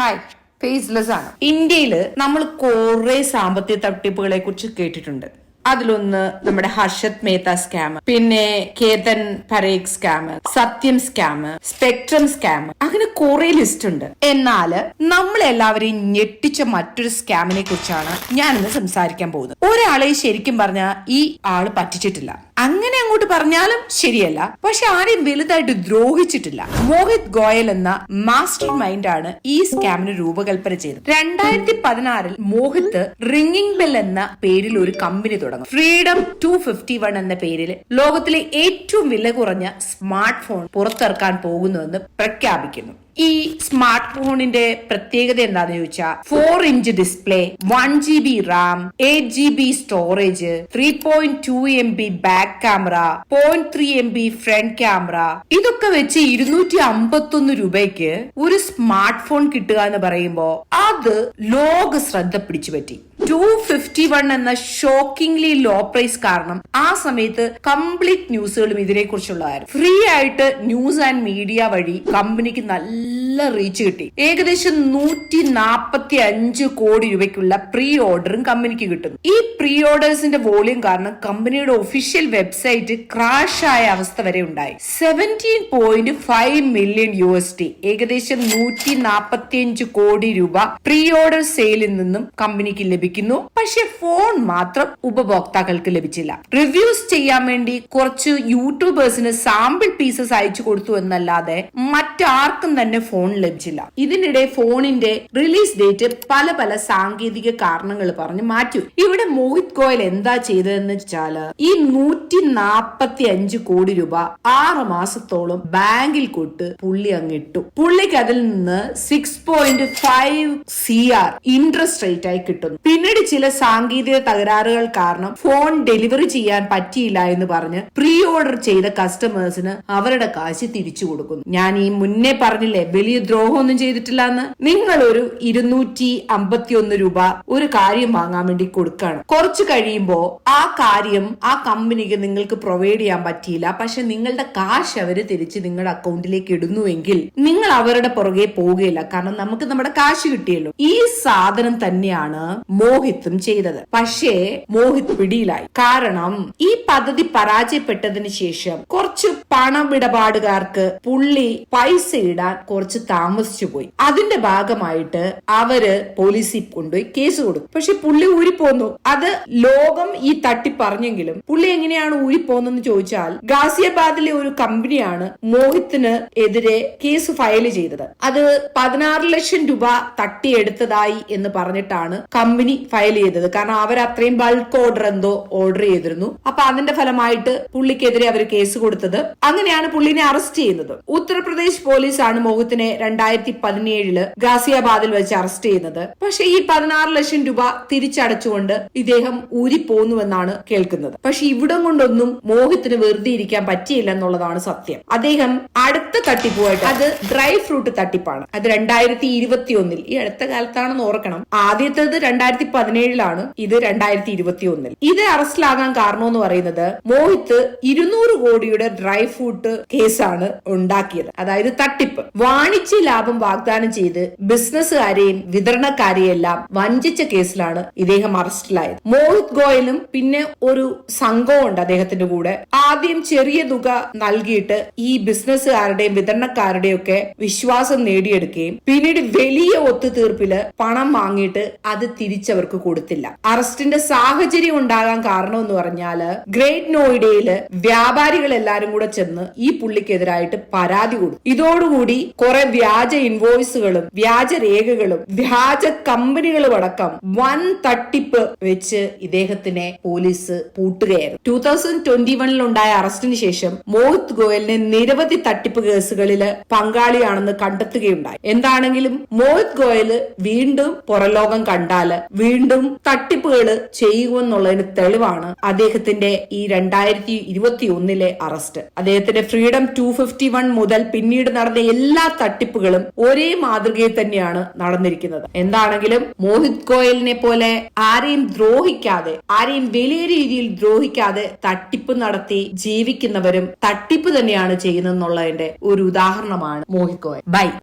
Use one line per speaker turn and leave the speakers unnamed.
Hi faceless ആണ്. ഇന്ത്യയിൽ നമ്മൾ കുറെ സാമ്പത്തിക തട്ടിപ്പുകളെ കുറിച്ച് കേട്ടിട്ടുണ്ട്. അതിലൊന്ന് നമ്മുടെ ഹർഷത് മേത്ത സ്കാം പിന്നെ Ketan Parekh scam Satyam scam spectrum scam അങ്ങനെ കുറെ ലിസ്റ്റ് ഉണ്ട്. എന്നാൽ നമ്മളെല്ലാവരെയും ഞെട്ടിച്ച മറ്റൊരു സ്കാമിനെ കുറിച്ചാണ് ഞാനിന്ന് സംസാരിക്കാൻ പോകുന്നത്. ഒരാളെ ശരിക്കും പറഞ്ഞാൽ ഈ ആൾ പറ്റിച്ചിട്ടില്ല. അങ്ങനെ അങ്ങോട്ട് പറഞ്ഞാലും ശരിയല്ല. പക്ഷെ ആരെയും വലുതായിട്ട് ദ്രോഹിച്ചിട്ടില്ല. മോഹിത് ഗോയൽ എന്ന മാസ്റ്റർ മൈൻഡ് ആണ് ഈ സ്കാമിന് രൂപകൽപ്പന ചെയ്തത്. രണ്ടായിരത്തി പതിനാറിൽ മോഹിത് റിംഗിംഗ് ബെൽ എന്ന പേരിൽ ഒരു കമ്പനി തുടങ്ങും. ഫ്രീഡം ടു ഫിഫ്റ്റി വൺ എന്ന പേരിൽ ലോകത്തിലെ ഏറ്റവും വില കുറഞ്ഞ സ്മാർട്ട് ഫോൺ പുറത്തിറക്കാൻ പോകുന്നുവെന്ന് പ്രഖ്യാപിക്കുന്നു. ഈ സ്മാർട്ട് ഫോണിന്റെ പ്രത്യേകത എന്താണെന്ന് ചോദിച്ചാൽ four inch display one G B RAM eight G B storage three point two M B back camera point three M B front camera ഇതൊക്കെ വെച്ച് ഇരുന്നൂറ്റി അമ്പത്തൊന്ന് രൂപയ്ക്ക് ഒരു സ്മാർട്ട് ഫോൺ കിട്ടുക എന്ന് പറയുമ്പോ അത് ലോക ശ്രദ്ധ പിടിച്ചു പറ്റി. ടു ഫിഫ്റ്റി വൺ എന്ന ഷോക്കിംഗ്ലി ലോ പ്രൈസ് കാരണം ആ സമയത്ത് കംപ്ലീറ്റ് ന്യൂസുകളും ഇതിനെ കുറിച്ചുള്ളതായിരുന്നു ഫ്രീ ആയിട്ട് ന്യൂസ് ആൻഡ് മീഡിയ വഴി കമ്പനിക്ക് നല്ല റീച്ച് കിട്ടി. ഏകദേശം നൂറ്റി നാപ്പത്തി അഞ്ച് കോടി രൂപയ്ക്കുള്ള പ്രീ ഓർഡറും കമ്പനിക്ക് കിട്ടുന്നു. ഈ പ്രീ ഓർഡേഴ്സിന്റെ വോളിയം കാരണം കമ്പനിയുടെ ഒഫീഷ്യൽ വെബ്സൈറ്റ് ക്രാഷ് ആയ അവസ്ഥ വരെ ഉണ്ടായി. Seventeen point five million U S T ഏകദേശം നൂറ്റി നാപ്പത്തി അഞ്ച് കോടി രൂപ പ്രീ ഓർഡർ സെയിലിൽ നിന്നും കമ്പനിക്ക് ലഭിക്കുന്നു പക്ഷെ ഫോൺ മാത്രം ഉപഭോക്താക്കൾക്ക് ലഭിച്ചില്ല. റിവ്യൂസ് ചെയ്യാൻ വേണ്ടി കുറച്ച് യൂട്യൂബേഴ്സിന് സാമ്പിൾ പീസസ് അയച്ചു കൊടുത്തു എന്നല്ലാതെ മറ്റാർക്കും തന്നെ ഫോൺ ലഭിച്ചില്ല. ഇതിനിടെ ഫോണിന്റെ റിലീസ് ഡേറ്റ് പല പല സാങ്കേതിക കാരണങ്ങൾ പറഞ്ഞ് മാറ്റി. ഇവിടെ മോഹിത് ഗോയൽ എന്താ ചെയ്തതെന്ന് വെച്ചാൽ ഈ നൂറ്റി നാപ്പത്തി അഞ്ച് കോടി രൂപ ആറ് മാസത്തോളം ബാങ്കിൽ കൊട്ട് പുള്ളി അങ്ങിട്ടു പുള്ളിക്ക് അതിൽ നിന്ന് six point five C R interest rate ആയി കിട്ടുന്നു. പിന്നീട് ചില സാങ്കേതിക തകരാറുകൾ കാരണം ഫോൺ ഡെലിവറി ചെയ്യാൻ പറ്റിയില്ല എന്ന് പറഞ്ഞ് പ്രീ ഓർഡർ ചെയ്ത കസ്റ്റമേഴ്സിന് അവരുടെ കാശ് തിരിച്ചു കൊടുക്കുന്നു. ഞാൻ ഈ മുന്നേ പറഞ്ഞില്ലേ വലിയ ദ്രോഹമൊന്നും ചെയ്തിട്ടില്ല എന്ന്? നിങ്ങൾ ഒരു ഇരുന്നൂറ്റി അമ്പത്തിയൊന്ന് രൂപ ഒരു കാര്യം വാങ്ങാൻ വേണ്ടി കൊടുക്കാണ്. കുറച്ച് കഴിയുമ്പോ ആ കാര്യം ആ കമ്പനിക്ക് നിങ്ങൾക്ക് പ്രൊവൈഡ് ചെയ്യാൻ പറ്റിയില്ല. പക്ഷെ നിങ്ങളുടെ കാശ് അവർ തിരിച്ച് നിങ്ങളുടെ അക്കൗണ്ടിലേക്ക് ഇടുന്നുവെങ്കിൽ നിങ്ങൾ അവരുടെ പുറകെ പോവുകയില്ല. കാരണം നമുക്ക് നമ്മുടെ കാശ് കിട്ടിയല്ലോ. ഈ സാധനം തന്നെയാണ് മോഹിത്തും ചെയ്തത്. പക്ഷേ മോഹിത് പിടിയിലായി. കാരണം ഈ പദ്ധതി പരാജയപ്പെട്ടതിന് ശേഷം കുറച്ച് പണമിടപാടുകാർക്ക് പുള്ളി പൈസ ഇടാൻ കുറച്ച് താമസിച്ചു പോയി. അതിന്റെ ഭാഗമായിട്ട് അവർ പോലീസിൽ കൊണ്ടുപോയി കേസ് കൊടുത്തു. പക്ഷെ പുള്ളി ഊരിപ്പോന്നു. അത് ലോകം ഈ തട്ടി പറഞ്ഞെങ്കിലും പുള്ളി എങ്ങനെയാണ് ഊരിപ്പോന്നെന്ന് ചോദിച്ചാൽ ഗാസിയാബാദിലെ ഒരു കമ്പനിയാണ് മോഹിത്തിന് എതിരെ കേസ് ഫയൽ ചെയ്തത്. അത് പതിനാറ് ലക്ഷം രൂപ തട്ടിയെടുത്തതായി എന്ന് പറഞ്ഞിട്ടാണ് കമ്പനി ഫയൽ ചെയ്തത്. കാരണം അവർ അത്രയും ബൾക്ക് ഓർഡർ എന്തോ ഓർഡർ ചെയ്തിരുന്നു. അപ്പൊ അതിന്റെ ഫലമായിട്ട് പുള്ളിക്കെതിരെ അവർ കേസ് കൊടുത്തത്. അങ്ങനെയാണ് പുള്ളിനെ അറസ്റ്റ് ചെയ്യുന്നത്. ഉത്തർപ്രദേശ് പോലീസാണ് മോഹത്തിനെ രണ്ടായിരത്തി പതിനേഴിൽ ഗാസിയാബാദിൽ വെച്ച് അറസ്റ്റ് ചെയ്യുന്നത്. പക്ഷെ ഈ പതിനാറ് ലക്ഷം രൂപ തിരിച്ചടച്ചുകൊണ്ട് ഇദ്ദേഹം ഊരിപ്പോന്നുവെന്നാണ് കേൾക്കുന്നത്. പക്ഷെ ഇവിടം കൊണ്ടൊന്നും മോഹിത്തിന് വെറുതെ ഇരിക്കാൻ പറ്റിയില്ല എന്നുള്ളതാണ് സത്യം. അദ്ദേഹം അടുത്ത തട്ടിപ്പുമായിട്ട് അത് ഡ്രൈ ഫ്രൂട്ട് തട്ടിപ്പാണ്. അത് രണ്ടായിരത്തി ഇരുപത്തി ഒന്നിൽ ഈ അടുത്ത കാലത്താണെന്ന് ഓർക്കണം. ആദ്യത്തേത് രണ്ടായിരത്തി പതിനേഴിലാണ് ഇത് രണ്ടായിരത്തി ഇരുപത്തി ഒന്നിൽ ഇത് അറസ്റ്റിലാകാൻ കാരണം എന്ന് പറയുന്നത് മോഹിത്ത് ഇരുന്നൂറ് കോടിയുടെ ഡ്രൈ ഫ്രൂട്ട് കേസാണ് ഉണ്ടാക്കിയത്. അതായത് തട്ടിപ്പ്. വാണിജ്യ ലാഭം വാഗ്ദാനം ചെയ്ത് ബിസിനസ്സുകാരെയും വിതരണക്കാരെയും എല്ലാം വഞ്ചിച്ച കേസിലാണ് ഇദ്ദേഹം അറസ്റ്റിലായത്. മോഹിത് ഗോയലും പിന്നെ ഒരു സംഘവും ഉണ്ട് അദ്ദേഹത്തിന്റെ കൂടെ. ആദ്യം ചെറിയ തുക നൽകിയിട്ട് ഈ ബിസിനസ്സുകാരുടെയും വിതരണക്കാരുടെയും ഒക്കെ വിശ്വാസം നേടിയെടുക്കുകയും പിന്നീട് വലിയ ഒത്തുതീർപ്പിൽ പണം വാങ്ങിയിട്ട് അത് തിരിച്ചവർക്ക് കൊടുത്തില്ല അറസ്റ്റിന്റെ സാഹചര്യം ഉണ്ടാകാൻ കാരണം എന്ന് പറഞ്ഞാൽ ഗ്രേറ്റ് നോയിഡയിൽ വ്യാപാരികൾ എല്ലാരും കൂടെ ചെന്ന് ഈ പുള്ളിക്കെതിരായിട്ട് പരാതി കൊടുത്തു. ഇതോടുകൂടി കുറെ വ്യാജ ഇൻവോയ്സുകളും വ്യാജ രേഖകളും വ്യാജ കമ്പനികളും അടക്കം വൻ തട്ടിപ്പ് വെച്ച് ഇദ്ദേഹത്തിനെ പോലീസ് പൂട്ടുകയായിരുന്നു. ടൂ തൗസൻഡ് ട്വന്റി വണ്ണിൽ ഉണ്ടായ അറസ്റ്റിന് ശേഷം മോഹിത് ഗോയലിനെ നിരവധി തട്ടിപ്പ് കേസുകളിൽ പങ്കാളിയാണെന്ന് കണ്ടെത്തുകയുണ്ടായി. എന്താണെങ്കിലും മോഹിത് ഗോയൽ വീണ്ടും പുറലോകം കണ്ടാൽ വീണ്ടും തട്ടിപ്പുകൾ ചെയ്യുമെന്നുള്ളതിന് തെളിവാണ് അദ്ദേഹത്തിന്റെ ഈ രണ്ടായിരത്തി ഇരുപത്തി ഒന്നിലെ അറസ്റ്റ്. അദ്ദേഹത്തിന്റെ ഫ്രീഡം ടു ഫിഫ്റ്റി വൺ മുതൽ പിന്നീട് നടന്ന എല്ലാ തട്ടിപ്പുകളും ഒരേ മാതൃകയിൽ തന്നെയാണ് നടന്നിരിക്കുന്നത്. എന്താണെങ്കിലും മോഹിത് ഗോയലിനെ പോലെ ആരെയും ദ്രോഹിക്കാതെ ആരെയും വലിയ രീതിയിൽ ദ്രോഹിക്കാതെ തട്ടിപ്പ് നടത്തി ജീവിക്കുന്നവരും തട്ടിപ്പ് തന്നെയാണ് ചെയ്യുന്നതെന്നുള്ളതിന്റെ ഒരു ഉദാഹരണമാണ് മോഹിത് ഗോയൽ. ബൈ.